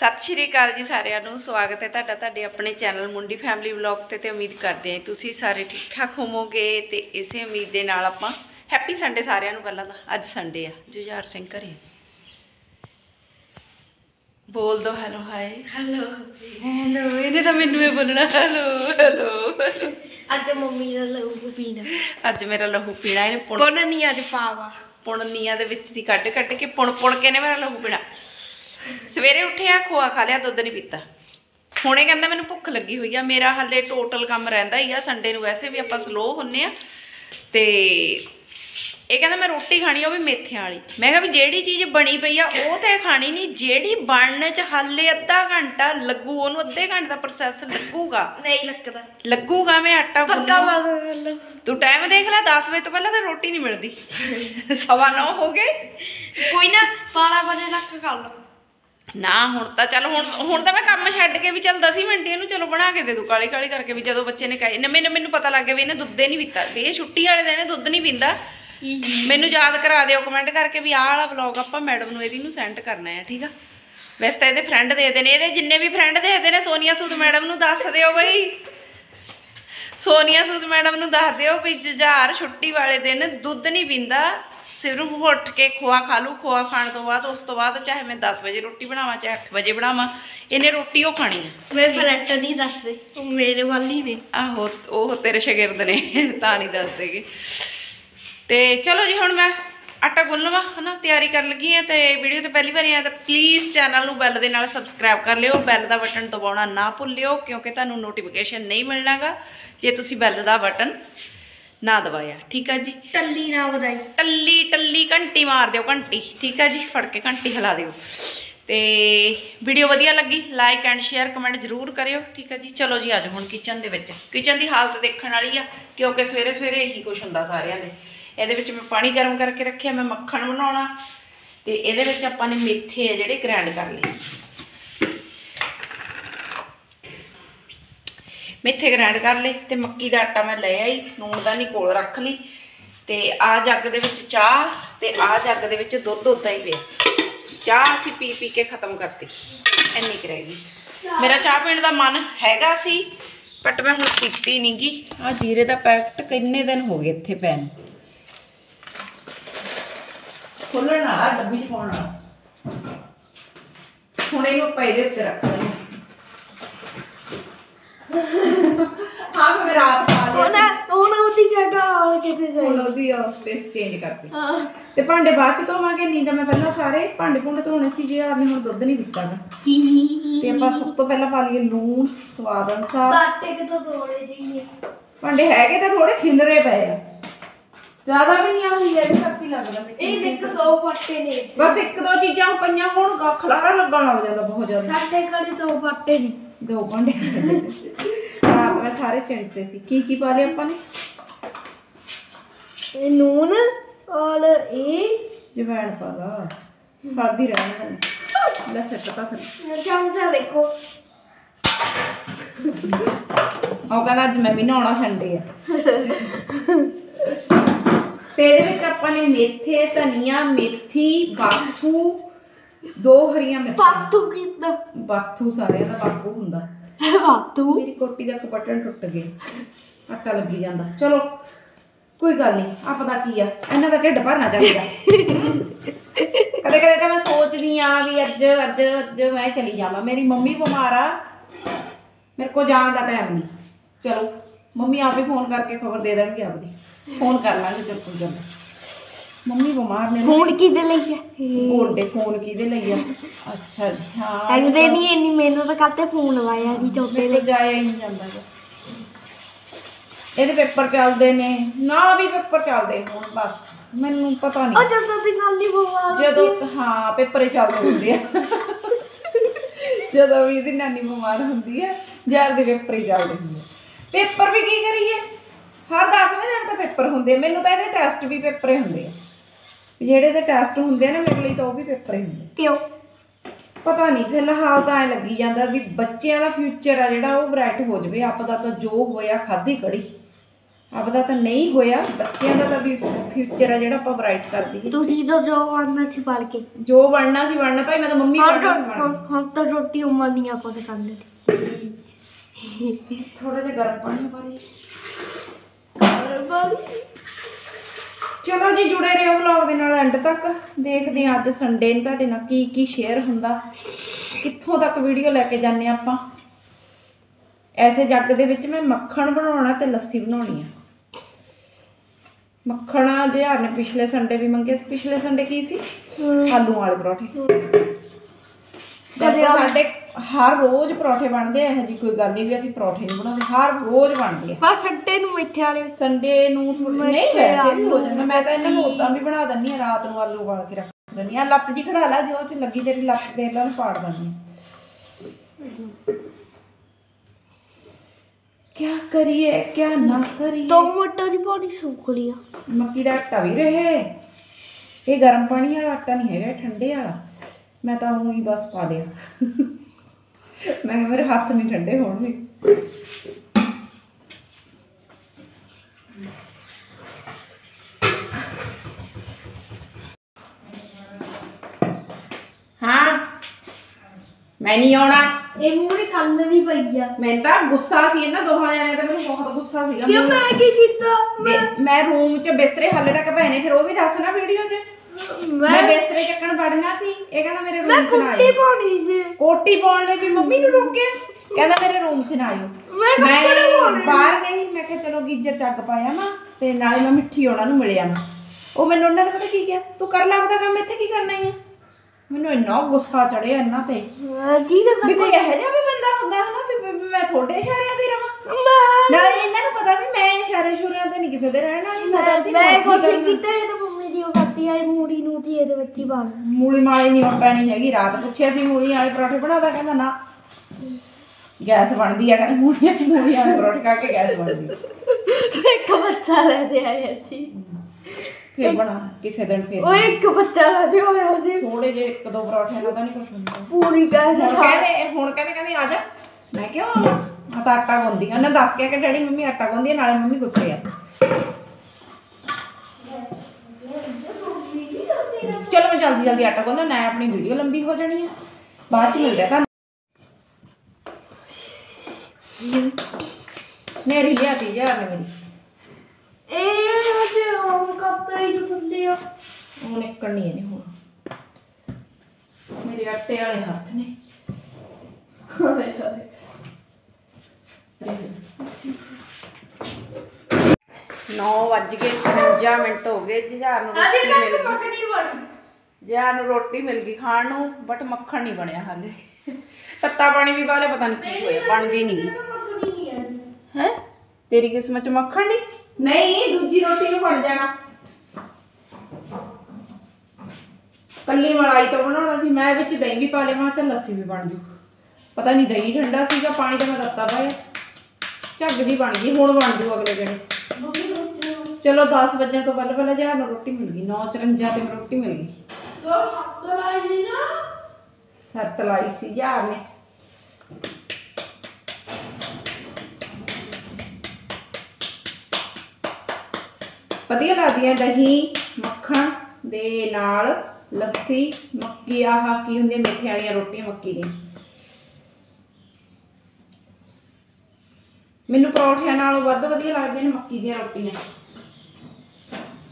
ਸਤਿ ਸ਼੍ਰੀ ਅਕਾਲ ਜੀ ਸਾਰਿਆਂ ਨੂੰ। ਸਵਾਗਤ ਹੈ ਤੁਹਾਡਾ ਤੁਹਾਡੇ ਆਪਣੇ ਚੈਨਲ ਮੁੰਡੀ ਫੈਮਿਲੀ ਵਲੌਗ ਤੇ ਤੇ ਉਮੀਦ ਕਰਦੇ ਹਾਂ ਤੁਸੀਂ ਸਾਰੇ ਠੀਕ ਠਾਕ ਹੋਵੋਗੇ ਤੇ ਇਸੇ ਉਮੀਦ ਦੇ ਨਾਲ ਆਪਾਂ ਹੈਪੀ ਸੰਡੇ ਸਾਰਿਆਂ ਨੂੰ ਪਹਿਲਾਂ ਤਾਂ। ਅੱਜ ਸੰਡੇ ਆ। ਜੁਝਾਰ ਸਿੰਘ ਘਰੇ ਬੋਲ ਦੋ ਹੈਲੋ ਹਾਏ ਹੈਲੋ ਹੈਲੋ ਇਹਨੇ ਤਾਂ ਮੈਨੂੰ ਇਹ ਬੋਲਣਾ। ਹੈਲੋ ਹੈਲੋ ਅੱਜ ਮੰਮੀ ਦਾ ਲਹੂ ਪੀਣਾ। ਅੱਜ ਮੇਰਾ ਲਹੂ ਪੀਣਾ। ਇਹਨੇ ਪੁਣ ਨਹੀਂ ਅੱਜ ਪਾਵਾ ਪੁਣਨੀਆਂ ਦੇ ਵਿੱਚ ਦੀ ਕੱਢ ਕੱਢ ਕੇ ਪੁਣ ਪੁਣ ਕੇ ਨੇ ਮੇਰਾ ਲਹੂ ਪੀਣਾ। ਸਵੇਰੇ ਉੱਠਿਆ ਖੋਆ ਖਾ ਲਿਆ ਦੁੱਧ ਨਹੀਂ ਪੀਤਾ। ਹੁਣੇ ਕਹਿੰਦਾ ਮੈਨੂੰ ਭੁੱਖ ਲੱਗੀ ਹੋਈ ਆ ਮੇਰਾ ਹੱਲੇ ਟੋਟਲ ਕੰਮ ਰਹਿੰਦਾ ਹੀ ਆ ਸੰਡੇ ਨੂੰ ਵੈਸੇ ਵੀ ਆਪਾਂ ਸਲੋ ਹੁੰਨੇ ਆ। ਤੇ ਇਹ ਕਹਿੰਦਾ ਮੈਂ ਰੋਟੀ ਖਾਣੀ ਉਹ ਵੀ ਮੇਥਿਆਂ ਵਾਲੀ। ਮੈਂ ਕਿਹਾ ਵੀ ਜਿਹੜੀ ਚੀਜ਼ ਬਣੀ ਪਈ ਆ ਉਹ ਤੇ ਖਾਣੀ ਨਹੀਂ ਜਿਹੜੀ ਬਣਨ ਚ ਹੱਲੇ ਅੱਧਾ ਘੰਟਾ ਲੱਗੂ ਉਹਨੂੰ ਅੱਧੇ ਘੰਟੇ ਦਾ ਪ੍ਰੋਸੈਸ ਲੱਗੂਗਾ। ਨਹੀਂ ਲੱਗਦਾ। ਲੱਗੂਗਾ ਮੈਂ ਆਟਾ ਪੱਕਾ ਗੁੰਨੂ ਤੂੰ ਟਾਈਮ ਦੇਖ ਲੈ 10 ਵਜੇ ਤੋਂ ਪਹਿਲਾਂ ਤਾਂ ਰੋਟੀ ਨਹੀਂ ਮਿਲਦੀ। ਸਵਾ ਨੌ ਹੋ ਗਏ। ਕੋਈ ਨਾ 12 ਵਜੇ ਤੱਕ ਕਰ ਲਓ। ਨਾ ਹੁਣ ਤਾਂ ਚੱਲ ਹੁਣ ਹੁਣ ਤਾਂ ਮੈਂ ਕੰਮ ਛੱਡ ਕੇ ਵੀ ਚੱਲ 10 ਮਿੰਟ ਇਹਨੂੰ ਚਲੋ ਬਣਾ ਕੇ ਦੇ ਦੂ ਕਾਲੀ ਕਾਲੀ ਕਰਕੇ ਵੀ ਜਦੋਂ ਬੱਚੇ ਨੇ ਕਹੇ ਨਵੇਂ ਮੈਨੂੰ ਪਤਾ ਲੱਗ ਗਿਆ ਵੀ ਇਹਨੇ ਦੁੱਧ ਨਹੀਂ ਪੀਤਾ। ਵੀ ਇਹ ਛੁੱਟੀ ਵਾਲੇ ਦਿਨ ਦੁੱਧ ਨਹੀਂ ਪੀਂਦਾ। ਮੈਨੂੰ ਯਾਦ ਕਰਾ ਦਿਓ ਕਮੈਂਟ ਕਰਕੇ ਵੀ ਆਹ ਵਾਲਾ ਵਲੌਗ ਆਪਾਂ ਮੈਡਮ ਨੂੰ ਇਹਦੀ ਨੂੰ ਸੈਂਡ ਕਰਨਾ ਹੈ ਠੀਕ ਆ? ਵੈਸੇ ਤਾਂ ਇਹਦੇ ਫਰੈਂਡ ਦੇਖਦੇ ਨੇ ਇਹਦੇ ਜਿੰਨੇ ਵੀ ਫਰੈਂਡ ਦੇਖਦੇ ਨੇ ਸੋਨੀਆ ਸੂਦ ਮੈਡਮ ਨੂੰ ਦੱਸ ਦਿਓ ਬਈ। ਸੋਨੀਆ ਸੂਦ ਮੈਡਮ ਨੂੰ ਦੱਸ ਦਿਓ ਵੀ ਜੁਝਾਰ ਛੁੱਟੀ ਵਾਲੇ ਦਿਨ ਦੁੱਧ ਨਹੀਂ ਪੀਂਦਾ। ਸਿਰਫ ਉੱਠ ਕੇ ਖੋਆ ਖਾ ਲੂ ਖੋਆ ਖਾਣ ਤੋਂ ਬਾਅਦ ਉਸ ਤੋਂ ਬਾਅਦ ਚਾਹੇ ਮੈਂ 10 ਵਜੇ ਰੋਟੀ ਬਣਾਵਾਂ ਚਾਹੇ 8 ਵਜੇ ਬਣਾਵਾਂ ਇਹਨੇ ਰੋਟੀ ਉਹ ਖਾਣੀ ਆ। ਮੇਰੇ ਫਰੈਂਡ ਨਹੀਂ ਦੱਸਦੇ ਉਹ ਮੇਰੇ ਵੱਲ ਹੀ ਨੇ। ਆਹੋ ਉਹ ਤੇਰੇ ਸ਼ਾਗਿਰਦ ਨੇ ਤਾਂ ਨਹੀਂ ਦੱਸਦੇਗੇ। ਤੇ ਚਲੋ ਜੀ ਹੁਣ ਮੈਂ ਆਟਾ ਗੁੰਨ ਲਵਾਂ ਹਨਾ ਤਿਆਰੀ ਕਰਨ ਲੱਗੀ ਆ ਤੇ ਵੀਡੀਓ ਤੇ ਪਹਿਲੀ ਵਾਰੀ ਆ ਤਾਂ ਪਲੀਜ਼ ਚੈਨਲ ਨੂੰ ਬੈਲ ਦੇ ਨਾਲ ਸਬਸਕ੍ਰਾਈਬ ਕਰ ਲਿਓ ਬੈਲ ਦਾ ਬਟਨ ਦਬਾਉਣਾ ਨਾ ਭੁੱਲਿਓ ਕਿਉਂਕਿ ਤੁਹਾਨੂੰ ਨੋਟੀਫਿਕੇਸ਼ਨ ਨਹੀਂ ਮਿਲਣਾਗਾ ਜੇ ਤੁਸੀਂ ਬੈਲ ਦਾ ਬਟਨ ਨਾ ਦਬਾਇਆ ਠੀਕ ਆ ਜੀ? ਟੱਲੀ ਨਾ ਵਧਾਈ। ਟੱਲੀ ਟੱਲੀ ਘੰਟੀ ਮਾਰ ਦਿਓ ਘੰਟੀ ਠੀਕ ਆ ਜੀ? ਫੜ ਕੇ ਘੰਟੀ ਹਿਲਾ ਦਿਓ। ਤੇ ਵੀਡੀਓ ਵਧੀਆ ਲੱਗੀ ਲਾਈਕ ਐਂਡ ਸ਼ੇਅਰ ਕਮੈਂਟ ਜ਼ਰੂਰ ਕਰਿਓ ਠੀਕ ਆ ਜੀ? ਚਲੋ ਜੀ ਆਜੋ ਹੁਣ ਕਿਚਨ ਦੇ ਵਿੱਚ। ਕਿਚਨ ਦੀ ਹਾਲਤ ਦੇਖਣ ਵਾਲੀ ਆ ਕਿਉਂਕਿ ਸਵੇਰੇ ਸਵੇਰੇ ਇਹੀ ਕੁਝ ਹੁੰਦਾ ਸਾਰਿਆਂ ਦੇ। ਇਹਦੇ ਵਿੱਚ ਮੈਂ ਪਾਣੀ ਗਰਮ ਕਰਕੇ ਰੱਖਿਆ ਮੈਂ ਮੱਖਣ ਬਣਾਉਣਾ ਤੇ ਇਹਦੇ ਵਿੱਚ ਆਪਾਂ ਨੇ ਮੇਥੇ ਆ ਜਿਹੜੇ ਗ੍ਰਾਈਂਡ ਕਰ ਲਏ। ਮੇਥੇ ਗ੍ਰਾਈਂਡ ਕਰ ਲਏ ਤੇ ਮੱਕੀ ਦਾ ਆਟਾ ਮੈਂ ਲੈ ਆਈ, ਨੂਣ ਦਾ ਨਹੀਂ ਕੋਲ ਰੱਖ ਲਈ। ਤੇ ਆ ਜੱਗ ਦੇ ਵਿੱਚ ਚਾਹ ਤੇ ਆ ਜੱਗ ਦੇ ਵਿੱਚ ਦੁੱਧ ਉਦਾਂ ਹੀ ਪਿਆ। ਚਾਹ ਅਸੀਂ ਪੀ ਪੀ ਕੇ ਖਤਮ ਕਰਤੀ। ਇੰਨੀ ਕੁ ਰਹਿ ਗਈ। ਮੇਰਾ ਚਾਹ ਪੀਣ ਦਾ ਮਨ ਹੈਗਾ ਸੀ ਬਟ ਮੈਂ ਹੁਣ ਪੀਤੀ ਨਹੀਂਗੀ ਆ ਜੀਰੇ ਦਾ ਪੈਕਟ ਕਿੰਨੇ ਦਿਨ ਹੋ ਗਏ ਇੱਥੇ ਪੈਣ ਖੋਲਣ ਵਾਲਾ, ਡੱਬੀ ਚ ਪਾਉਣ ਹੁਣ ਇਹਨੂੰ ਪੈ ਦੇ ਉੱਤੇ ਰੱਖ ਲੈਣਾ ਹਾਂ ਫਿਰ ਰਾਤ ਖਾ ਲਿਆ ਉਹ ਨਾ ਹੁਣ ਉਹਦੀ ਜਗ੍ਹਾ ਕਿਤੇ ਸੀ। ਗਈ। ਹੁਣ ਉਹਦੀ ਸਪੇਸ ਚੇਂਜ ਕਰਤੀ। ਹਾਂ। ਤੇ ਭਾਂਡੇ ਬਾਅਦ ਚ ਧੋਵਾਂਗੇ ਨਹੀਂ ਤਾਂ ਮੈਂ ਪਹਿਲਾਂ ਸਾਰੇ ਭਾਂਡੇ ਭੁੰਡੇ ਧੋਣੇ ਸੀ ਜੇ ਨੇ ਹੁਣ ਦੁੱਧ ਨਹੀਂ ਪੀਤਾ ਗਾ। ਤੇ ਆਪਾਂ ਸਭ ਤੋਂ ਪਹਿਲਾਂ ਪਾ ਲਈਏ ਲੂਣ ਸਵਾਦ ਅਨੁਸਾਰ। ਬਾਟੇ ਕਿਤੋਂ ਤੋੜੇ ਜੀ ਭਾਂਡੇ ਹੈਗੇ ਤਾਂ ਥੋੜੇ ਖਿਲਰੇ ਪਏ ਆ। ਜ਼ਿਆਦਾ ਵੀ ਨਹੀਂ ਆਉਂਦੀ ਇਹਦੇ ਕਰਕੇ ਹੀ ਲੱਗਦਾ। ਮੈਨੂੰ। ਇਹ ਦੇਖ ਦੋ ਬਾਟੇ ਨੇ। ਬਸ ਇੱਕ ਦੋ ਚੀਜ਼ਾਂ ਪਈਆਂ ਹੁਣ ਖਲਾਰਾ ਲੱਗਣ ਲੱਗ ਜਾਂਦਾ ਬਹੁਤ ਜ਼ਿਆਦਾ। ਸਾਡੇ ਕੋਲ ਦੋ ਬਾਟੇ ਨੇ। ਦੋ ਭਾਂਡੇ ਰਾਤ ਮੈਂ ਸਾਰੇ ਚਿੰਤੇ ਸੀ। ਕੀ ਕੀ ਪਾ ਲਿਆ ਆਪਾਂ ਨੇ? ਇਹ ਨੂਨ ਔਰ ਇਹ ਜਵੈਣ ਪਾ ਲਾ। ਹਲਦੀ ਰਹਿਣ ਲੈ ਸੱਟ ਤਾਂ ਥੱਲੇ। ਚਮਚਾ ਦੇਖੋ। ਉਹ ਕਹਿੰਦਾ ਅੱਜ ਮੈਂ ਵੀ ਨਹਾਉਣਾ ਸੰਡੇ ਆ। ਤੇ ਇਹਦੇ ਵਿੱਚ ਆਪਾਂ ਨੇ ਮੇਥੇ ਧਨੀਆ ਮੇਥੀ ਬਾਥੂ ਦੋ ਹਰੀਆਂ ਮਿਰਚਾਂ। ਪਾਤੂ ਕਿਦਾਂ? ਬਾਥੂ ਸਾਰਿਆਂ ਦਾ ਬਾਪੂ ਹੁੰਦਾ। ਪਾਤੂ? ਮੇਰੀ ਕੋਟੀ ਦਾ ਇੱਕ ਬਟਨ ਟੁੱਟ ਗਿਆ। ਆਟਾ ਲੱਗੀ ਜਾਂਦਾ। ਚਲੋ ਕੋਈ ਗੱਲ ਨਹੀਂ ਆ ਪਤਾ ਕੀ ਆ? ਇਹਨਾਂ ਦਾ ਢਿੱਡ ਭਰਨਾ ਚਾਹੀਦਾ। ਕਦੇ ਕਦੇ ਤਾਂ ਮੈਂ ਸੋਚਦੀ ਆ ਵੀ ਅੱਜ ਅੱਜ ਅੱਜ ਮੈਂ ਚਲੀ ਜਾਵਾਂ। ਮੇਰੀ ਮੰਮੀ ਬਿਮਾਰ ਆ। ਮੇਰੇ ਕੋ ਜਾਣ ਦਾ ਟਾਈਮ ਨਹੀਂ ਚਲੋ ਮੰਮੀ ਆਪੇ ਫੋਨ ਕਰਕੇ ਖਬਰ ਦੇ ਦੇਣਗੇ ਆਪਦੀ। ਫੋਨ ਕਰ ਲਾਂਗੇ ਤੱਕ ਜਾਂਦਾ ਮੰਮੀ ਬਿਮਾਰ ਨੇ ਹੁਣ ਕਿਹਦੇ ਲਈ ਹੈ ਗੋਡੇ ਫੋਨ ਕਿਹਦੇ ਲਈ ਆ? ਅੱਛਾ ਹਾਂ ਐਂਦੇ ਨਹੀਂ ਇੰਨੀ ਮਿਹਨਤ ਕਰਤੇ ਫੋਨ ਲਵਾਇਆ ਜੀ ਚੌਥੇ ਮੇਰੇ ਕੋਲ ਜਾਇਆ ਹੀ ਨਹੀਂ ਜਾਂਦਾ। ਇਹਦੇ ਪੇਪਰ ਚੱਲਦੇ ਨੇ ਨਾ ਵੀ ਪੇਪਰ ਚੱਲਦੇ ਹੁਣ ਬਸ। ਮੈਨੂੰ ਪਤਾ ਉਹ ਨਹੀਂ ਜਦੋਂ ਦੀ ਨਾਲੀ ਬਿਮਾਰ ਜਦੋਂ ਹਾਂ ਪੇਪਰ ਹੀ ਚੱਲਦੇ ਹੁੰਦੇ ਆ। ਜਦੋਂ ਵੀ ਇਹਦੀ ਨਾਨੀ ਬਿਮਾਰ ਹੁੰਦੀ ਹੈ ਯਾਰ ਦੇ ਪੇਪਰ ਹੀ ਚੱਲਦੇ ਹੁੰਦੇ ਆ। ਪੇਪਰ ਵੀ ਕੀ ਕਰੀਏ? ਹਰ 10ਵੇਂ ਦਿਨ ਤਾਂ ਪੇਪਰ ਹੁੰਦੇ ਆ। ਮੈਨੂੰ ਤਾਂ ਇਹਦੇ ਟੈਸਟ ਵੀ ਪੇਪਰ ਹੁੰਦੇ ਆ। ਜਿਹੜੇ ਦੇ ਟੈਸਟ ਹੁੰਦੇ ਆ ਨਾ ਮੇਰੇ ਲਈ ਤਾਂ ਉਹ ਵੀ ਪੇਪਰ ਹੀ ਹੁੰਦੇ। ਆ। ਕਿਉਂ? ਪਤਾ ਨਹੀਂ ਫਿਲਹਾਲ ਤਾਂ ਐ ਲੱਗੀ ਜਾਂਦਾ ਵੀ ਬੱਚਿਆਂ ਦਾ ਫਿਊਚਰ ਆ ਜਿਹੜਾ ਉਹ ਬ੍ਰਾਈਟ ਹੋ ਜਾਵੇ। ਆਪਦਾ ਤਾਂ ਜੋ ਹੋਇਆ ਖਾਦੀ ਕੜੀ। ਆਪਦਾ ਤਾਂ ਨਹੀਂ ਹੋਇਆ ਬੱਚਿਆਂ ਦਾ ਤਾਂ ਵੀ ਫਿਊਚਰ ਆ ਜਿਹੜਾ ਆਪਾਂ ਬ੍ਰਾਈਟ ਕਰ ਦਈਏ। ਤੁਸੀਂ ਤਾਂ ਜੋ ਆਂਦਾ ਸੀ ਪੜ ਕੇ। ਜੋ ਬਣਨਾ ਸੀ ਬਣਨਾ ਭਾਈ ਮੈਂ ਤਾਂ ਮੰਮੀ ਬਣਨਾ ਸੀ ਤਾਂ ਬਣਨਾ। ਤਾਂ ਰੋਟੀ ਉਮਰਨੀਆਂ ਕੁਝ ਖਾਂਦੇ ਥੋੜਾ ਜਿਹਾ ਗਰਮ ਪਾਣੀ ਪਾ ਚਲੋ ਜੀ ਜੁੜੇ ਰਹੋ ਵਲੌਗ ਦੇ ਨਾਲ ਐਂਡ ਤੱਕ। ਦੇਖਦੇ ਹਾਂ ਅੱਜ ਸੰਡੇ ਨੂੰ ਤੁਹਾਡੇ ਨਾਲ ਕੀ ਕੀ ਸ਼ੇਅਰ ਹੁੰਦਾ। ਕਿੱਥੋਂ ਤੱਕ ਵੀਡੀਓ ਲੈ ਕੇ ਜਾਂਦੇ ਆਪਾਂ। ਐਸੇ ਜੱਗ ਦੇ ਵਿੱਚ ਮੈਂ ਮੱਖਣ ਬਣਾਉਣਾ ਤੇ ਲੱਸੀ ਬਣਾਉਣੀ ਆ। ਮੱਖਣ ਜਿਹਾਰ ਨੇ ਪਿਛਲੇ ਸੰਡੇ ਵੀ ਮੰਗੇ ਸੀ। ਪਿਛਲੇ ਸੰਡੇ ਕੀ ਸੀ? ਆਲੂ ਵਾਲੇ ਪਰੌਠੇ। ਤਾਂ ਸਾਡੇ ਹਰ ਰੋਜ਼ ਪਰੌਠੇ ਬਣਦੇ ਆ ਇਹੋ ਜੀ ਕੋਈ ਗੱਲ ਨਹੀਂ ਵੀ ਅਸੀਂ ਪਰੌਠੇ ਨਹੀਂ ਬਣਾਉਂਦੇ ਹਰ ਰੋਜ਼ ਬਣਦੇ ਆ। ਬਸ ਸੰਡੇ ਨੂੰ ਮਿੱਠੇ ਵਾਲੇ। ਸੰਡੇ ਨੂੰ ਥੋੜ੍ਹੇ- ਨਹੀਂ ਵੈਸੇ ਵੀ ਹੋ ਜਾਂਦਾ ਮੈਂ ਤਾਂ ਇਹਨਾਂ ਨੂੰ ਉਦਾਂ ਵੀ ਬਣਾ ਦਿੰਦੀ ਆ ਰਾਤ ਨੂੰ ਆਲੂ ਉਬਾਲ ਕੇ ਰੱਖ ਦਿੰਦੀ ਆ ਲੱਤ ਜੀ ਖੜਾ ਲੈ ਜੇ ਚ ਲੱਗੀ ਤੇਰੀ ਲੱਤ ਦੇ ਲਾਂ ਪਾੜ ਦਿੰਦੀ ਆ ਕਿਆ ਕਰੀਏ ਕਿਆ ਨਾ ਕਰੀਏ। ਟਮਾਟਰ ਦੀ ਪਾਣੀ ਸੁੱਕ ਲਿਆ। ਮੱਕੀ ਦਾ ਆਟਾ ਵੀ ਰਹੇ। ਇਹ ਗਰਮ ਪਾਣੀ ਵਾਲਾ ਆਟਾ ਨਹੀਂ ਹੈਗਾ ਠੰਡੇ ਵਾਲਾ। ਮੈਂ ਤਾਂ ਉਹੀ ਬਸ ਪਾ ਲਿਆ। ਮੈਂ ਕਿਹਾ ਮੇਰੇ ਹੱਥ ਨਹੀਂ ਠੰਡੇ ਹੋਣਗੇ ਹਾਂ। ਮੈਂ ਨਹੀਂ ਆਉਣਾ। ਇਹ ਮੂਰੇ ਕੱਲ ਨਹੀਂ ਪਈ ਆ। ਮੈਨੂੰ ਤਾਂ ਗੁੱਸਾ ਸੀ ਇਹਨਾਂ ਦੋਹਾਂ ਜਣਿਆਂ ਦਾ ਮੈਨੂੰ ਬਹੁਤ ਗੁੱਸਾ ਸੀਗਾ। ਕਿਉਂ? ਮੈਂ ਕੀ ਕੀਤਾ? ਤੇ ਮੈਂ ਰੂਮ 'ਚ ਬਿਸਤਰੇ ਹੱਲੇ ਤੱਕ ਪਏ ਨੇ ਫਿਰ ਉਹ ਵੀ ਦੱਸ ਨਾ ਵੀਡੀਓ 'ਚ। ਮੈਂ ਬਿਸਤਰੇ ਚੱਕਣ ਵੜਨਾ ਸੀ ਇਹ ਕਹਿੰਦਾ ਮੇਰੇ ਰੂਮ 'ਚ ਨਾ ਕੁੱਟੀ ਆਇਓ। ਪਾਉਣੀ ਸੀ। ਕੋਟੀ ਪਾਉਣ ਲਈ ਵੀ ਮੰਮੀ ਨੂੰ ਰੋਕਿਆ। ਕਹਿੰਦਾ ਮੇਰੇ ਰੂਮ 'ਚ ਨਾ ਆਇਓ। ਮੈਂ ਕੱਪੜੇ ਪਾਉਣੇ ਬਾਹਰ ਗਈ ਮੈਂ ਕਿਹਾ ਚਲੋ ਗੀਜਰ ਚੱਕ ਪਾਇਆ ਮੈਂ ਤੇ ਨਾਲੇ ਮੈਂ ਮਿੱਠੀ ਉਹਨਾਂ ਨੂੰ ਮਿਲਿਆ ਮੈਂ ਉਹ ਮੈਨੂੰ ਉਹਨਾਂ ਨੇ ਪਤਾ ਕੀ ਕਿਹਾ? ਤੂੰ ਕਰ ਲੈ ਆਪਦਾ ਕੰਮ ਇੱਥੇ ਕੀ ਕਰਨਾ ਹੈ ਮੈਨੂੰ ਇੰਨਾ ਗੁੱਸਾ ਚੜਿਆ ਇਹਨਾਂ ਤੇ। ਜੀ ਦਾ ਵੀ ਕੋਈ ਇਹੋ ਜਿਹਾ ਵੀ ਬੰਦਾ ਹੁੰਦਾ ਹੈ ਨਾ ਵੀ- ਵੀ ਮੈਂ ਤੁਹਾਡੇ ਇਸ਼ਾਰਿਆਂ ਤੇ ਰਵਾਂ। ਮੈਂ ਨਾਲੇ ਇਹਨਾਂ ਨੂੰ ਪਤਾ ਵੀ ਮੈਂ ਇਸ਼ਾਰੇ ਸ਼ੁਰਿਆਂ ਤੇ ਨਹੀਂ ਕਿਸੇ ਦੇ ਰਹਿਣ ਵਾਲੀ ਮੈਂ ਤਾਂ ਆਪਦੀ ਮੈਂ ਮਰਜ਼ੀ ਕੁਛ ਕਰਨਾ। ਕੀਤਾ ਇਹ ਤਾਂ ਦੀ ਉਹ ਕਰਤੀ ਆਈ ਮੂੜੀ ਨੂੰ ਤੇ ਇਹਦੇ ਵਿੱਚ ਹੀ ਪਾ ਦਿੱਤੀ। ਮੂਲੀ ਮਾਲੀ ਨਹੀਂ ਪੈਣੀ ਹੈਗੀ ਰਾਤ ਪੁੱਛਿਆ ਸੀ ਮੂਲੀ ਵਾਲੇ ਪਰੌਠੇ ਬਣਾਦਾ ਕਹਿੰਦਾ ਨਾ। ਗੈਸ ਬਣਦੀ ਆ ਕਹਿੰਦਾ ਮੂਲੀ ਮੂਲੀ ਵਾਲੇ ਪਰੌਠੇ ਖਾ ਕੇ ਗੈਸ ਬਣਦੀ। ਇੱਕ ਬੱਚਾ ਲੈ ਦੇ ਆਏ ਸੀ ਫਿਰ ਬਣਾ ਕਿਸੇ ਦਿਨ ਫਿਰ ਉਹ ਇੱਕ ਬੱਚਾ ਲੈ ਦੇ ਹੋਇਆ ਸੀ ਥੋੜੇ ਜਿਹੇ ਇੱਕ ਦੋ ਪਰੌਠਿਆਂ ਨਾਲ ਤਾਂ ਨਹੀਂ ਕੁਛ ਹੁੰਦਾ। ਪੂਰੀ ਕਹਿ ਹੁਣ ਕਹਿੰਦੇ ਹੁਣ ਕਹਿੰਦੇ ਕਹਿੰਦੇ ਆ ਜਾ। ਮੈਂ ਕਿਹਾ ਆ ਤਾਂ ਆਟਾ ਗੁੰਦੀ ਉਹਨੇ ਦੱਸ ਕੇ ਕਿ ਡੈਡੀ ਮੰਮੀ ਆਟਾ ਗੁੰਦੀ ਆ ਨਾਲੇ ਮੰਮੀ ਗੁੱਸੇ ਆ। ਚਲੋ ਮੈਂ ਜਲਦੀ ਜਲਦੀ ਆਟਾ ਗੁੰਨਾਂ ਨਾ ਆਪਣੀ ਵੀਡੀਓ ਲੰਬੀ ਹੋ ਜਾਣੀ ਆ। ਬਾਅਦ ਚ ਮਿਲਦੇ ਆ ਮੇਰੀ ਲਿਆਤੀ ਯਾਰ ਨੇ ਮੇਰੀ। ਇਹ ਹਜੇ ਉਹ ਕੱਪ ਹੀ ਨੂੰ ਥੱਲੇ ਆ। ਉਹ ਨਿਕਲਣੀ ਨਹੀਂ ਹੁਣ। ਮੇਰੇ ਆਟੇ ਵਾਲੇ ਹੱਥ ਨੇ। ਹਾਏ ਹਾਏ 9 ਵੱਜ ਗਏ 54 ਮਿੰਟ ਹੋ ਗਏ ਜੁਝਾਰ ਨੂੰ ਅਜੇ ਰੋਟੀ ਮਿਲ ਗਈ। ਬਣੀ ਜੁਝਾਰ ਨੂੰ ਰੋਟੀ ਮਿਲ ਗਈ ਖਾਣ ਨੂੰ ਬਟ ਮੱਖਣ ਨਹੀਂ ਬਣਿਆ ਹਾਲੇ। ਤੱਤਾ ਪਾਣੀ ਵੀ ਬਾਲੇ ਪਤਾ ਨਹੀਂ ਕੀ ਹੋਇਆ ਬਣਦੀ ਨਹੀਂ। ਮੱਖਣੀ ਨਹੀਂ ਹੈ? ਤੇਰੀ ਕਿਸਮਤ ਚ ਮੱਖਣ ਨਹੀਂ? ਨਹੀਂ ਦੂਜੀ ਰੋਟੀ ਨੂੰ ਬਣ ਜਾਣਾ। ਕੱਲੀ ਮਲਾਈ ਤਾਂ ਬਣਾਉਣਾ ਸੀ ਮੈਂ ਵਿੱਚ ਦਹੀਂ ਵੀ ਪਾ ਲਿਆ ਚੱਲ ਲੱਸੀ ਵੀ ਬਣ ਜੂ। ਪਤਾ ਨਹੀਂ ਦਹੀਂ ਠੰਡਾ ਸੀਗਾ ਪਾਣੀ ਤਾਂ ਮੈਂ ਦਿੱਤਾ ਪਾਇਆ। ਝੱਗ ਦੀ ਬਣ ਗਈ ਹੁਣ ਬਣ ਜੂ ਅਗਲੇ ਦਿਨ। ਚਲੋ 10 ਵਜਣ ਤੋਂ ਪਹਿਲਾਂ ਪਹਿਲਾਂ ਜਹਾਰ ਨੂੰ ਰੋਟੀ ਮਿਲ ਗਈ 9:54 ਤੇ ਮੈਨੂੰ ਰੋਟੀ ਮਿਲ ਗਈ। ਦੋ ਲਾਈ ਸੀ ਨਾ ਨੇ। ਵਧੀਆ ਲੱਗਦੀਆਂ ਦਹੀਂ, ਮੱਖਣ ਦੇ ਨਾਲ ਲੱਸੀ, ਮੱਕੀ, ਆਹ ਕੀ ਹੁੰਦੀਆਂ ਮੇਥੇ ਵਾਲੀਆਂ ਰੋਟੀਆਂ ਮੱਕੀ ਦੀਆਂ। ਮੈਨੂੰ ਪਰੌਠਿਆਂ ਨਾਲੋਂ ਵੱਧ ਵਧੀਆ ਲੱਗਦੀਆਂ ਨੇ ਮੱਕੀ ਦੀਆਂ ਰੋਟੀਆਂ।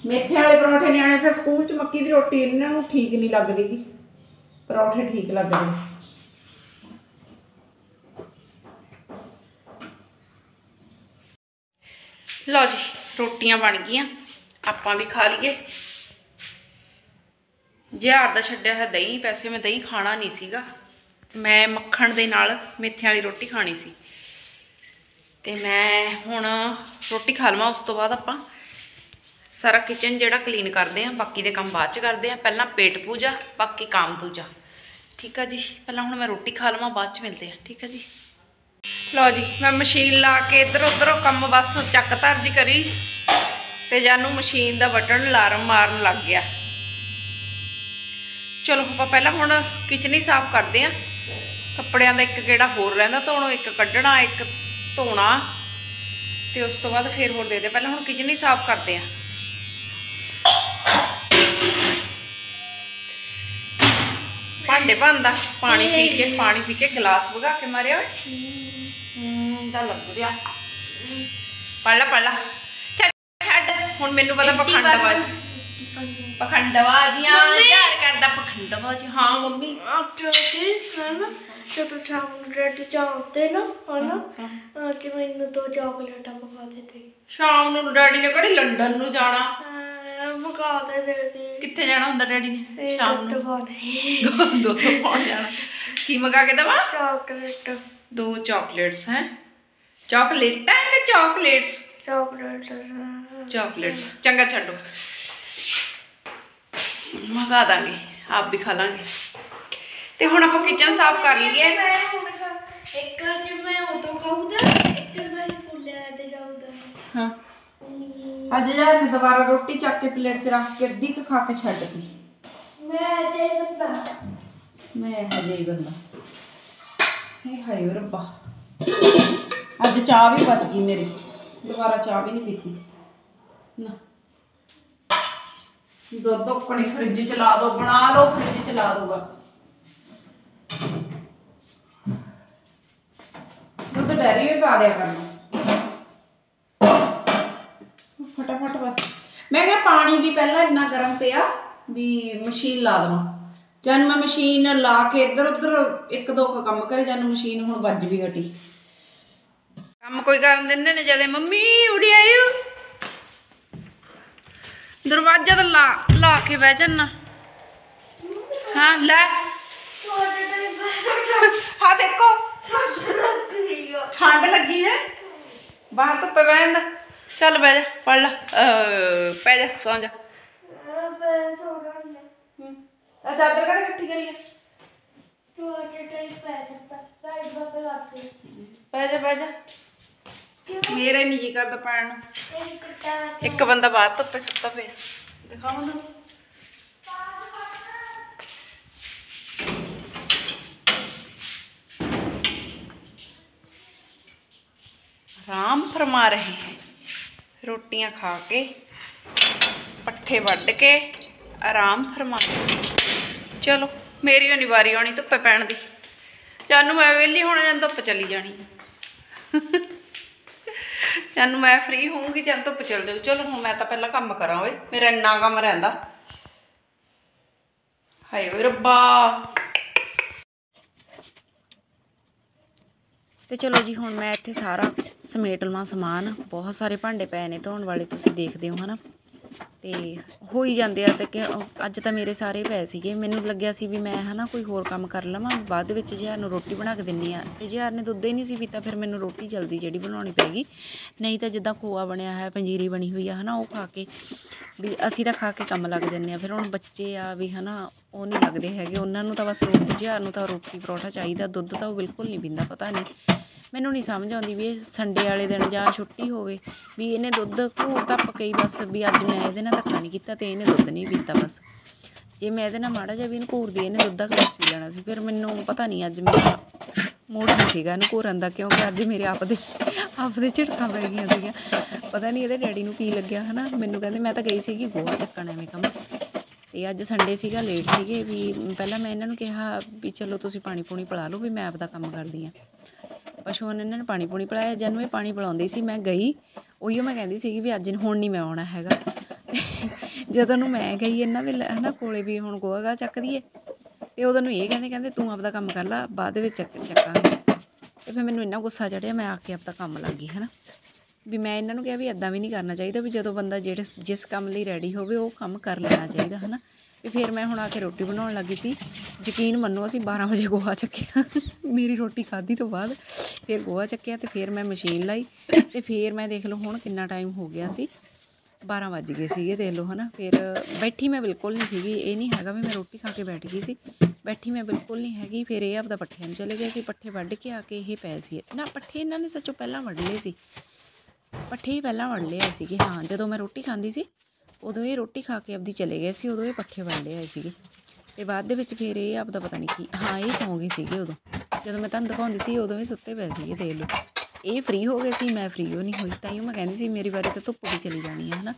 ਮੇਥੇ ਵਾਲੇ ਪਰੌਂਠੇ ਨਿਆਣੇ ਫਿਰ ਸਕੂਲ 'ਚ ਮੱਕੀ ਦੀ ਰੋਟੀ, ਇਹਨਾਂ ਨੂੰ ਠੀਕ ਨਹੀਂ ਲੱਗਦੀ ਗੀ ਪਰੌਠੇ ਠੀਕ ਲੱਗਦੇ। ਲਓ ਜੀ, ਰੋਟੀਆਂ ਬਣ ਗਈਆਂ, ਆਪਾਂ ਵੀ ਖਾ ਲਈਏ। ਜੇ ਜਿਹਾਰ ਦਾ ਛੱਡਿਆ ਹੈ ਦਹੀਂ ਪੈਸੇ ਮੈਂ ਦਹੀਂ ਖਾਣਾ ਨਹੀਂ ਸੀਗਾ। ਮੈਂ ਮੱਖਣ ਦੇ ਨਾਲ ਮੇਥਿਆਂ ਵਾਲੀ ਰੋਟੀ ਖਾਣੀ ਸੀ। ਤੇ ਮੈਂ ਹੁਣ ਰੋਟੀ ਖਾ ਲਵਾਂ, ਉਸ ਤੋਂ ਬਾਅਦ ਆਪਾਂ ਸਾਰਾ ਕਿਚਨ ਜਿਹੜਾ ਕਲੀਨ ਕਰਦੇ ਆ ਬਾਕੀ ਦੇ ਕੰਮ ਬਾਅਦ ਚ ਕਰਦੇ ਆ ਪਹਿਲਾਂ ਪੇਟ ਪੂਜਾ, ਬਾਕੀ ਕੰਮ ਦੂਜਾ। ਠੀਕ ਆ ਜੀ? ਪਹਿਲਾਂ ਹੁਣ ਮੈਂ ਰੋਟੀ ਖਾ ਲਵਾਂ, ਬਾਅਦ ਚ ਮਿਲਦੇ ਆ ਠੀਕ ਆ ਜੀ? ਲਓ ਜੀ, ਮੈਂ ਮਸ਼ੀਨ ਲਾ ਕੇ ਇੱਧਰ ਉੱਧਰੋਂ ਕੰਮ ਬਸ ਚੱਕ ਧਰ ਜੀ ਕਰੀ ਤੇ ਜਾਨੂੰ ਮਸ਼ੀਨ ਦਾ ਬਟਨ ਅਲਾਰਮ ਮਾਰਨ ਲੱਗ ਗਿਆ। ਚਲੋ, ਆਪਾਂ ਪਹਿਲਾਂ ਹੁਣ ਕਿਚਨ ਹੀ ਸਾਫ਼ ਕਰਦੇ ਆ ਕੱਪੜਿਆਂ ਦਾ ਇੱਕ ਕਿਹੜਾ ਹੋਰ ਰਹਿੰਦਾ, ਧੋਣੋਂ ਇੱਕ ਕੱਢਣਾ, ਇੱਕ ਧੋਣਾ। ਤੇ ਤੇ ਉਸ ਤੋਂ ਬਾਅਦ ਫੇਰ ਹੋਰ ਦੇ ਦੇ। ਪਹਿਲਾਂ ਹੁਣ ਕਿਚਨ ਹੀ ਸਾਫ਼ ਕਰਦੇ ਆ ਭਾਂਡੇ ਭੰਦਾ ਪਾਣੀ ਪੀ ਕੇ ਪਾਣੀ ਪੀ ਕੇ ਗਲਾਸ ਵਗਾ ਕੇ ਮਾਰਿਆ ਓਏ। ਹੂੰ ਤਾਂ ਲੱਗ ਗਿਆ ਪੜ ਲਾ ਪੜ ਲਾ। ਛੱਡ ਛੱਡ। ਹੁਣ ਮੈਨੂੰ ਪਤਾ ਪਖੰਡਬਾਜ਼ੀ। ਪਖੰਡਬਾਜ਼ੀਆਂ ਯਾਰ ਕਰਦਾ ਪਖੰਡਬਾਜ਼ੀ। ਹਾਂ ਮੰਮੀ। ਤੇ ਹਨਾ ਜਦੋਂ ਸ਼ਾਮ ਨੂੰ ਰੈਡ ਚਾਹਤੇ ਨਾ ਹਨਾ ਅੱਜ ਮੈਨੂੰ ਦੋ ਚਾਕਲੇਟਾਂ ਮੰਗਾ ਦੇ ਤੇ ਸ਼ਾਮ ਨੂੰ ਡੈਡੀ ਨੇ ਕਿਹੜੀ ਲੰਡਨ ਨੂੰ ਜਾਣਾ? ਮੰਗਾ ਦੇ ਦੇ ਦੀ ਕਿੱਥੇ ਜਾਣਾ ਹੁੰਦਾ ਡੈਡੀ ਨੇ? ਇਹ ਸ਼ਾਮ ਦੁੱਧ ਨੂੰ। ਪਾਣੇ ਦੁੱਧ ਪਾਉਣ ਜਾਣਾ ਕੀ ਮੰਗਾ ਕੇ ਦਵਾ? ਚਾਕਲੇਟ। ਦੋ ਚਾਕਲੇਟਸ ਹੈ। ਚਾਕਲੇਟਾਂ ਕਿ ਚਾਕਲੇਟਸ? ਚਾਕਲੇਟ। ਚਾਕਲੇਟਸ। ਚੰਗਾ ਛੱਡੋ। ਮੰਗਾ ਦਾਂਗੇ। ਆਪ ਵੀ ਖਾ ਲਾਂਗੇ। ਤੇ ਹੁਣ ਆਪਾਂ ਕਿਚਨ ਸਾਫ਼ ਕਰ ਲਈਏ। ਮੈਂ ਹੁਣ ਖਾ- ਇੱਕ ਅੱਜ ਮੈਂ ਉਦੋਂ ਖਾਊਂਗਾ ਇੱਕ ਮੈਂ ਸਕੂਲੇ ਤੇ ਜਾਊਂਗਾ। ਹਾਂ। ਅੱਜ ਯਾਰ ਨੇ ਦੁਬਾਰਾ ਰੋਟੀ ਚੱਕ ਕੇ ਪਲੇਟ 'ਚ ਰੱਖ ਕੇ ਅੱਧੀ ਕੁ ਖਾ ਕੇ ਛੱਡ ਦਿੱਤੀ ਮੈਂ ਤੇ ਬੰਦਾ। ਮੈਂ ਹਜੇ ਬੰਦਾ। ਹੇ ਹਾਏ ਓ ਰੱਬਾ। ਅੱਜ ਚਾਹ ਵੀ ਬਚ ਗਈ ਮੇਰੀ। ਦੁਬਾਰਾ ਚਾਹ ਵੀ ਨਹੀਂ ਪੀਤੀ। ਨਾ। ਦੁੱਧ ਆਪਣੀ ਫ੍ਰਿਜ ਚ ਲਾ ਦੋ ਬਣਾ ਲਓ ਫ੍ਰਿਜ ਚ ਲਾ ਦੋ ਬਸ। ਦੁੱਧ ਡੈਰੀ ਵੀ ਪਾ ਦਿਆ ਕਰਨਾ। ਫਟਾਫਟ ਬਸ। ਮੈਂ ਕਿਹਾ ਪਾਣੀ ਵੀ ਪਹਿਲਾਂ ਇੰਨਾ ਗਰਮ ਪਿਆ ਵੀ ਮਸ਼ੀਨ ਲਾ ਦਵਾਂ। ਜਦ ਮੈਂ ਮਸ਼ੀਨ ਲਾ ਕੇ ਇੱਧਰ ਉੱਧਰ ਇੱਕ ਦੋ ਕੁ ਕੰਮ ਕਰੇ ਜਦ ਮਸ਼ੀਨ ਹੁਣ ਵੱਜ ਵੀ ਹਟੀ। ਕੰਮ ਕੋਈ ਕਰਨ ਦਿੰਦੇ ਨੇ ਜਦੇ ਮੰਮੀ ਉੜੀ ਆਇਓ ਦਰਵਾਜ਼ਾ ਤਾਂ ਲਾ ਲਾ ਕੇ ਬਹਿ ਜਾਨਾ। ਹਾਂ ਲੈ। ਹਾਂ ਦੇਖੋ। ਠੰਡ ਲੱਗੀ ਹੈ। ਬਾਹਰ ਧੁੱਪੇ ਬਹਿਣ ਦਾ। ਚੱਲ ਬਹਿ ਜਾ ਪੜ ਲੈ ਪੈ ਜਾ, ਸੌਂ ਜਾ। ਮੈਂ ਸੋਣਾ ਨਹੀਂ ਆ ਚਾਦਰ ਕਰੇ ਇਕੱਠੀ ਕਰੀਏ ਤੁਹਾਡੇ ਟਾਈਮ ਪੈ ਦਿੱਤਾ ਲਾਈਟ ਬੰਦ ਕਰਤੀ ਪੈ ਜਾ ਪੈ ਜਾ। ਮੇਰੇ ਨਹੀਂ ਜੀ ਕਰਦਾ ਪੈਣ ਨੂੰ। ਇੱਕ ਬੰਦਾ ਬਾਹਰ ਧੁੱਪੇ ਸੁੱਤਾ ਪਿਆ। ਦਿਖਾਵਾਂ ਤੁਹਾਨੂੰ ਆਰਾਮ ਫਰਮਾ ਰਹੇ ਹੈ। ਰੋਟੀਆਂ ਖਾ ਕੇ, ਪੱਠੇ ਵੱਢ ਕੇ ਆਰਾਮ ਫਰਮਾ ਚਲੋ, ਮੇਰੀ ਹੋਣੀ ਵਾਰੀ ਆਉਣੀ ਧੁੱਪੇ ਪੈਣ ਦੀ। ਜਾਨੂੰ ਮੈਂ ਵਿਹਲੀ ਹੋਣਾ ਜਾਂ ਧੁੱਪ ਚਲੀ ਜਾਣੀ ਜਾਨੂੰ ਮੈਂ ਫ੍ਰੀ ਹੋਊਂਗੀ ਜਾਂ ਧੁੱਪ ਚਲ ਜਾਊ। ਚਲੋ, ਹੁਣ ਮੈਂ ਤਾਂ ਪਹਿਲਾਂ ਕੰਮ ਕਰਾਂ ਓਏ, ਮੇਰਾ ਇੰਨਾ ਕੰਮ ਰਹਿੰਦਾ। ਹਾਏ ਓਏ, ਰੱਬਾ! ਤੇ ਚਲੋ ਜੀ, ਹੁਣ ਮੈਂ ਇੱਥੇ ਸਾਰਾ ਸਮੇਟ ਲਵਾਂ ਸਮਾਨ। ਬਹੁਤ ਸਾਰੇ ਭਾਂਡੇ ਪਏ ਨੇ ਧੋਣ ਵਾਲੇ, ਤੁਸੀਂ ਦੇਖਦੇ ਹੋ, ਹਨਾ? ਤੇ ਹੋ ਹੀ ਜਾਂਦੇ ਆ ਤੇ ਕਿ ਅੱਜ ਤਾਂ ਮੇਰੇ ਸਾਰੇ ਪਏ ਸੀਗੇ। ਮੈਨੂੰ ਲੱਗਿਆ ਸੀ ਵੀ ਮੈਂ, ਹਨਾ, ਕੋਈ ਹੋਰ ਕੰਮ ਕਰ ਲਵਾਂ। ਬਾਅਦ ਵਿੱਚ ਜਿਹਾਰ ਨੂੰ ਰੋਟੀ ਬਣਾ ਕੇ ਦਿੰਨੀ ਆ ਤੇ ਜਿਹਾਰ ਨੇ ਦੁੱਧ ਹੀ ਨਹੀਂ ਸੀ ਪੀਤਾ, ਫਿਰ ਮੈਨੂੰ ਰੋਟੀ ਜਲਦੀ ਜਿਹੜੀ ਬਣਾਉਣੀ ਪੈਗੀ ਨਹੀਂ ਤਾਂ ਜਿੱਦਾਂ ਖੋਆ ਬਣਿਆ ਹੈ ਪੰਜੀਰੀ ਬਣੀ ਹੋਈ ਆ, ਹਨਾ, ਉਹ ਖਾ ਕੇ। ਵੀ ਅਸੀਂ ਤਾਂ ਖਾ ਕੇ ਕੰਮ ਲੱਗ ਜੰਨੇ ਆ। ਫਿਰ ਹੁਣ ਬੱਚੇ ਆ ਵੀ, ਹਨਾ ਉਹ ਨਹੀਂ ਲੱਗਦੇ ਹੈਗੇ। ਉਹਨਾਂ ਨੂੰ ਤਾਂ ਬਸ ਰੋਟੀ ਜਿਹਾਰ ਨੂੰ ਤਾਂ ਰੋਟੀ ਪਰੌਠਾ ਚਾਹੀਦਾ। ਦੁੱਧ ਤਾਂ ਉਹ ਬਿਲਕੁਲ ਨਹੀਂ ਪੀਂਦਾ, ਪਤਾ ਨਹੀਂ। ਮੈਨੂੰ ਨਹੀਂ ਸਮਝ ਆਉਂਦੀ ਵੀ ਇਹ ਸੰਡੇ ਵਾਲੇ ਦਿਨ ਜਾਂ ਛੁੱਟੀ ਹੋਵੇ ਵੀ ਇਹਨੇ ਦੁੱਧ ਘੂਰ ਧੱਪ ਕੇ ਬਸ ਵੀ ਅੱਜ ਮੈਂ ਇਹਦੇ ਨਾਲ ਧੱਕਾ ਨਹੀਂ ਕੀਤਾ ਤੇ ਇਹਨੇ ਦੁੱਧ ਨਹੀਂ ਪੀਤਾ ਬਸ। ਜੇ ਮੈਂ ਇਹਦੇ ਨਾਲ ਮਾੜਾ ਜਿਹਾ ਵੀ ਇਹਨੂੰ ਘੂਰਦੀ, ਇਹਨੇ ਦੁੱਧ ਦਾ ਗਲਾਸ ਪੀ ਲੈਣਾ ਸੀ, ਫਿਰ ਮੈਨੂੰ ਪਤਾ ਨਹੀਂ ਅੱਜ ਮੇਰਾ ਮੂਡ ਨਹੀਂ ਸੀਗਾ ਇਹਨੂੰ ਘੂਰਨ ਦਾ, ਕਿਉਂਕਿ ਅੱਜ ਮੇਰੇ ਆਪ ਦੇ ਆਪ ਦੇ ਝਟਕਾਂ ਪੈ ਗਈਆਂ ਸੀਗੀਆਂ। ਪਤਾ ਨਹੀਂ ਇਹਦੇ ਡੈਡੀ ਨੂੰ ਕੀ ਲੱਗਿਆ, ਹਨਾ? ਮੈਨੂੰ ਕਹਿੰਦੇ ਮੈਂ ਤਾਂ ਗਈ ਸੀਗੀ, ਗੋਹਾ ਚੱਕਣ ਐਵੇਂ ਕੰਮ। ਤੇ ਅੱਜ ਸੰਡੇ ਸੀਗਾ ਲੇਟ ਸੀਗੇ ਵੀ ਪਹਿਲਾਂ ਮੈਂ ਇਹਨਾਂ ਨੂੰ ਕਿਹਾ ਵੀ ਚਲੋ ਤੁਸੀਂ ਪਾਣੀ ਪੂਣੀ ਪਿਲਾ ਲਓ ਵੀ ਮੈਂ ਆਪਦਾ ਕੰਮ ਕਰਦੀ ਆ ਪਸ਼ੂਆਂ ਨੇ ਇਹਨਾਂ ਨੂੰ ਪਾਣੀ ਪੂਣੀ ਪਿਲਾਇਆ ਜਦ ਨੂੰ ਇਹ ਪਾਣੀ ਪਿਲਾਉਂਦੀ ਸੀ, ਮੈਂ ਗਈ, ਉਹੀਓ ਮੈਂ ਕਹਿੰਦੀ ਸੀਗੀ ਵੀ ਅੱਜ ਹੁਣ ਨਹੀਂ ਮੈਂ ਆਉਣਾ ਹੈਗਾ। ਜਦੋਂ ਨੂੰ ਮੈਂ ਗਈ ਇਹਨਾਂ ਦੇ ਲ- ਹਨਾ ਕੋਲੇ ਵੀ ਹੁਣ ਗੋਹਾ ਗਾ ਚੱਕ ਦਈਏ, ਤੇ ਉਦੋਂ ਨੂੰ ਇਹ ਕਹਿੰਦੇ ਕਹਿੰਦੇ ਤੂੰ ਆਪਦਾ ਕੰਮ ਕਰ ਲੈ, ਬਾਅਦ ਵਿੱਚ ਚੱਕ ਚੱਕਾਂਗੇ। ਤੇ ਫਿਰ ਮੈਨੂੰ ਇੰਨਾ ਗੁੱਸਾ ਚੜਿਆ ਮੈਂ ਆ ਕੇ ਆਪਦਾ ਕੰਮ ਲੱਗ ਗਈ, ਹਨਾ। ਵੀ ਮੈਂ ਇਹਨਾਂ ਨੂੰ ਕਿਹਾ ਵੀ ਇਦਾਂ ਵੀ ਨਹੀਂ ਕਰਨਾ ਚਾਹੀਦਾ ਵੀ ਜਦੋਂ ਬੰਦਾ ਜਿਹੜੇ ਜਿਸ ਕੰਮ ਲਈ ਰੈਡੀ ਹੋਵੇ ਉਹ ਕੰਮ ਕਰ ਲੈਣਾ ਚਾਹੀਦਾ, ਹਨਾ? ਵੀ ਫਿਰ ਮੈਂ ਹੁਣ ਆ ਕੇ ਰੋਟੀ ਬਣਾਉਣ ਲੱਗੀ ਸੀ, ਯਕੀਨ ਮੰਨੋ ਅਸੀਂ 12 ਵਜੇ ਗੋਹਾ ਚੱਕਿਆ। ਮੇਰੀ ਰੋਟੀ ਖਾਧੀ ਤੋਂ ਬਾਅਦ ਫਿਰ ਗੋਹਾ ਚੱਕਿਆ ਤੇ ਫਿਰ ਮੈਂ ਮਸ਼ੀਨ ਲਾਈ ਤੇ ਫਿਰ ਮੈਂ ਦੇਖ ਲਓ ਹੁਣ ਕਿੰਨਾ ਟਾਈਮ ਹੋ ਗਿਆ ਸੀ। 12 ਵੱਜ ਗਏ ਸੀਗੇ ਦੇਖ ਲਓ, ਹਨਾ? ਫਿਰ ਬੈਠੀ ਮੈਂ ਬਿਲਕੁਲ ਨਹੀਂ ਸੀਗੀ, ਇਹ ਨਹੀਂ ਹੈਗਾ ਵੀ ਮੈਂ ਰੋਟੀ ਖਾ ਕੇ ਬੈਠ ਗਈ ਸੀ। ਬੈਠੀ ਮੈਂ ਬਿਲਕੁਲ ਨਹੀਂ ਹੈਗੀ, ਫਿਰ ਇਹ ਆਪਦਾ ਪੱਠਿਆਂ ਨੂੰ ਚਲੇ ਗਏ ਸੀ, ਪੱਠੇ ਵੱਢ ਕੇ ਆ ਕੇ ਇਹ ਪਏ ਸੀ। ਨਾ, ਪੱਠੇ ਇਹਨਾਂ ਨੇ ਸੱਚੋਂ ਪਹਿਲਾਂ ਵੱਢ ਲਏ ਸੀ। ਪੱਠੇ ਹੀ ਪਹਿਲਾਂ ਵੱਢ ਲਏ ਸੀਗੇ। ਹਾਂ, ਜਦੋਂ ਮੈਂ ਰੋਟੀ ਖਾਂਦੀ ਸੀ, ਉਦੋਂ ਇਹ ਰੋਟੀ ਖਾ ਕੇ ਆਪਦੀ ਚਲੇ ਗਏ ਸੀ, ਉਦੋਂ ਇਹ ਪੱਠੇ ਵੱਢ ਲਏ ਸੀਗੇ। ਤੇ ਬਾਅਦ ਦੇ ਵਿੱਚ ਫਿਰ ਇਹ ਆਪਦਾ ਪਤਾ ਨਹੀਂ ਕੀ, ਹਾਂ, ਇਹ ਸੌਂ ਗਏ ਸੀਗੇ ਉਦੋਂ। ਜਦੋਂ ਮੈਂ ਤੁਹਾਨੂੰ ਦਿਖਾਉਂਦੀ ਸੀ, ਉਦੋਂ ਇਹ ਸੁੱਤੇ ਪਏ ਸੀਗੇ, ਦੇਖ ਲਓ। ਇਹ ਫ੍ਰੀ ਹੋ ਗਏ ਸੀ, ਮੈਂ ਫ੍ਰੀ ਹੋ ਨਹੀਂ ਹੋਈ। ਤਾਂ ਹੀ ਮੈਂ ਕਹਿੰਦੀ ਸੀ, ਮੇਰੀ ਵਾਰੀ ਤਾਂ ਧੁੱਪ ਵੀ ਚਲੀ ਜਾਣੀ ਹੈ ਹਨਾ।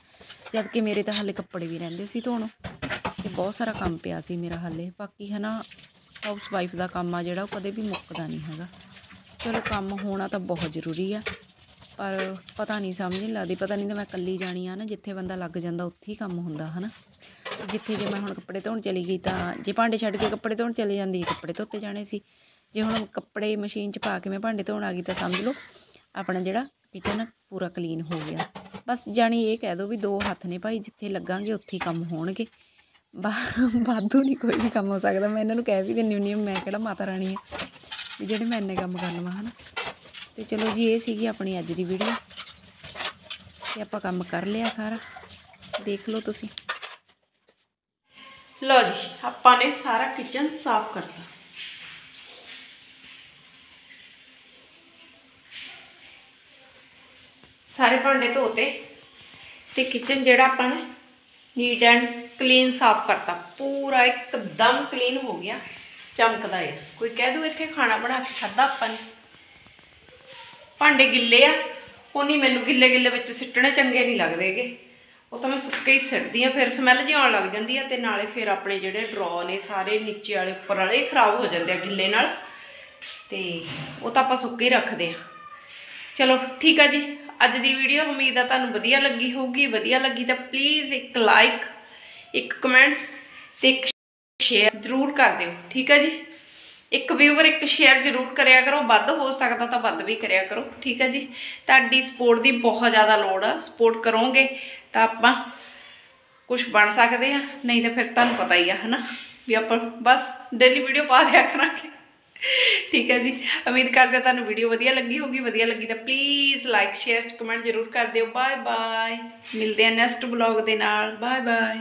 ਜਦ ਕਿ ਮੇਰੇ ਤਾਂ ਹਾਲੇ ਕੱਪੜੇ ਵੀ ਰਹਿੰਦੇ ਸੀ ਧੋਣ। ਤੇ ਬਹੁਤ ਸਾਰਾ ਕੰਮ ਪਿਆ ਸੀ ਮੇਰਾ ਹਾਲੇ। ਬਾਕੀ, ਹਨਾ ਹਾਊਸ ਵਾਈਫ ਦਾ ਕੰਮ ਆ ਜਿਹੜਾ, ਉਹ ਕਦੇ ਵੀ ਮੁੱਕਦਾ ਨਹੀਂ ਹੈਗਾ। ਚਲੋ, ਕੰਮ ਹੋਣਾ ਤਾਂ ਬਹੁਤ ਜ਼ਰੂਰੀ ਆ। ਪਰ ਪਤਾ ਨਹੀਂ, ਸਮਝ ਨਹੀਂ ਲੱਗਦੀ। ਪਤਾ ਨਹੀਂ ਤਾਂ ਮੈਂ ਇਕੱਲੀ ਜਾਣੀ ਆ ਨਾ, ਜਿੱਥੇ ਬੰਦਾ ਲੱਗ ਜਾਂਦਾ, ਉੱਥੇ ਹੀ ਕੰਮ ਹੁੰਦਾ, ਹਨਾ? ਤੇ ਜਿੱਥੇ ਜੇ ਮੈਂ ਹੁਣ ਕੱਪੜੇ ਧੋਣ ਚਲੀ ਗਈ ਤਾਂ, ਜੇ ਭਾਂਡੇ ਛੱਡ ਕੇ ਕੱਪੜੇ ਧੋਣ ਚਲੇ ਜਾਂਦੀ, ਕੱਪੜੇ ਧੋਤੇ ਜਾਣੇ ਸੀ। ਜੇ ਹੁਣ ਕੱਪੜੇ ਮਸ਼ੀਨ 'ਚ ਪਾ ਕੇ ਮੈਂ ਭਾਂਡੇ ਧੋਣ ਆ ਗਈ ਤਾਂ ਸਮਝ ਲਓ, ਆਪਣਾ ਜਿਹੜਾ ਕਿਚਨ ਪੂਰਾ ਕਲੀਨ ਹੋ ਗਿਆ। ਬਸ ਜਾਣੀ ਇਹ ਕਹਿ ਦੋ ਵੀ ਦੋ ਹੱਥ ਨੇ ਭਾਈ, ਜਿੱਥੇ ਲੱਗਾਂਗੇ, ਉੱਥੇ ਹੀ ਕੰਮ ਹੋਣਗੇ। ਬਾ, ਵਾਧੂ ਨਹੀਂ ਕੋਈ ਵੀ ਕੰਮ ਹੋ ਸਕਦਾ। ਮੈਂ ਇਹਨਾਂ ਨੂੰ ਕਹਿ ਵੀ ਦਿੰਦੀ ਹੁੰਦੀ ਹਾਂ, ਮੈਂ ਕਿਹੜਾ ਮਾਤਾ ਰਾਣੀ ਆ, ਵੀ ਜਿਹੜੇ ਮੈਂ ਇੰਨੇ ਕੰਮ ਕਰ ਲਵਾਂ ਹਨਾ? ਤੇ ਚਲੋ ਜੀ, ਇਹ ਸੀਗੀ ਆਪਣੀ ਅੱਜ ਦੀ ਵੀਡੀਓ ਤੇ ਆਪਾਂ ਕੰਮ ਕਰ ਲਿਆ ਸਾਰਾ। ਦੇਖ ਲਓ ਤੁਸੀਂ। ਲਓ ਜੀ, ਆਪਾਂ ਨੇ ਸਾਰਾ ਕਿਚਨ ਸਾਫ਼ ਕਰਤਾ ਸਾਰੇ ਭਾਂਡੇ ਧੋਤੇ ਤੇ ਕਿਚਨ ਜਿਹੜਾ ਆਪਾਂ ਨੇ ਨੀਟ ਐਂਡ ਕਲੀਨ ਸਾਫ਼ ਕਰਤਾ। ਪੂਰਾ ਇੱਕਦਮ ਕਲੀਨ ਹੋ ਗਿਆ, ਚਮਕਦਾ ਹੈ ਕੋਈ ਕਹਿ ਦੂ ਇੱਥੇ ਖਾਣਾ ਬਣਾ ਕੇ ਖਾਦਾ ਆਪਾਂ ਨੇ? ਭਾਂਡੇ ਗਿੱਲੇ ਆ, ਉਹ ਨਹੀਂ ਮੈਨੂੰ ਗਿੱਲੇ ਗਿੱਲੇ ਵਿੱਚ ਸਿੱਟਣੇ ਚੰਗੇ ਨਹੀਂ ਲੱਗਦੇਗੇ ਉਹ ਤਾਂ ਮੈਂ ਸੁੱਕੇ ਹੀ ਸਿੱਟਦੀ ਆ, ਫਿਰ ਸਮੈਲ ਜਿਹੀ ਆਉਣ ਲੱਗ ਜਾਂਦੀ ਆ ਤੇ ਨਾਲੇ ਫਿਰ ਆਪਣੇ ਜਿਹੜੇ ਡਰੋ ਨੇ ਸਾਰੇ ਨੀਚੇ ਵਾਲੇ, ਉੱਪਰ ਵਾਲੇ ਖਰਾਬ ਹੋ ਜਾਂਦੇ ਆ ਗਿੱਲੇ ਨਾਲ। ਤੇ ਉਹ ਤਾਂ ਆਪਾਂ ਸੁੱਕੇ ਹੀ ਰੱਖਦੇ ਆ। ਚਲੋ, ਠੀਕ ਆ ਜੀ। ਅੱਜ ਦੀ ਵੀਡੀਓ ਉਮੀਦ ਆ ਤੁਹਾਨੂੰ ਵਧੀਆ ਲੱਗੀ ਹੋਊਗੀ। ਵਧੀਆ ਲੱਗੀ ਤਾਂ ਪਲੀਜ਼ ਇੱਕ ਲਾਈਕ ਇੱਕ ਕਮੈਂਟਸ ਤੇ ਇੱਕ ਸ਼ੇਅਰ ਜ਼ਰੂਰ ਕਰ ਦਿਓ। ਠੀਕ ਆ ਜੀ? ਇੱਕ ਵਿਊਵਰ ਇੱਕ ਸ਼ੇਅਰ ਜ਼ਰੂਰ ਕਰਿਆ ਕਰੋ, ਵੱਧ ਹੋ ਸਕਦਾ ਤਾਂ ਵੱਧ ਵੀ ਕਰਿਆ ਕਰੋ, ਠੀਕ ਹੈ ਜੀ? ਤੁਹਾਡੀ ਸਪੋਰਟ ਦੀ ਬਹੁਤ ਜ਼ਿਆਦਾ ਲੋੜ ਆ ਸਪੋਰਟ ਕਰੋਗੇ ਤਾਂ ਆਪਾਂ ਕੁਝ ਬਣ ਸਕਦੇ ਆ ਨਹੀਂ ਤਾਂ ਫਿਰ ਤੁਹਾਨੂੰ ਪਤਾ ਹੀ ਆ, ਹਨਾ? ਵੀ ਆਪਾਂ ਬਸ ਡੇਲੀ ਵੀਡੀਓ ਪਾ ਦਿਆ ਕਰਾਂਗੇ। ਠੀਕ ਹੈ ਜੀ? ਉਮੀਦ ਕਰਦੇ ਹਾਂ ਤੁਹਾਨੂੰ ਵੀਡੀਓ ਵਧੀਆ ਲੱਗੀ ਹੋਗੀ ਵਧੀਆ ਲੱਗੀ ਤਾਂ ਪਲੀਜ਼ ਲਾਈਕ ਸ਼ੇਅਰ ਕਮੈਂਟ ਜ਼ਰੂਰ ਕਰ ਦਿਓ। ਬਾਏ ਬਾਏ ਮਿਲਦੇ ਹਾਂ ਨੈਕਸਟ ਬਲੌਗ ਦੇ ਨਾਲ। Bye bye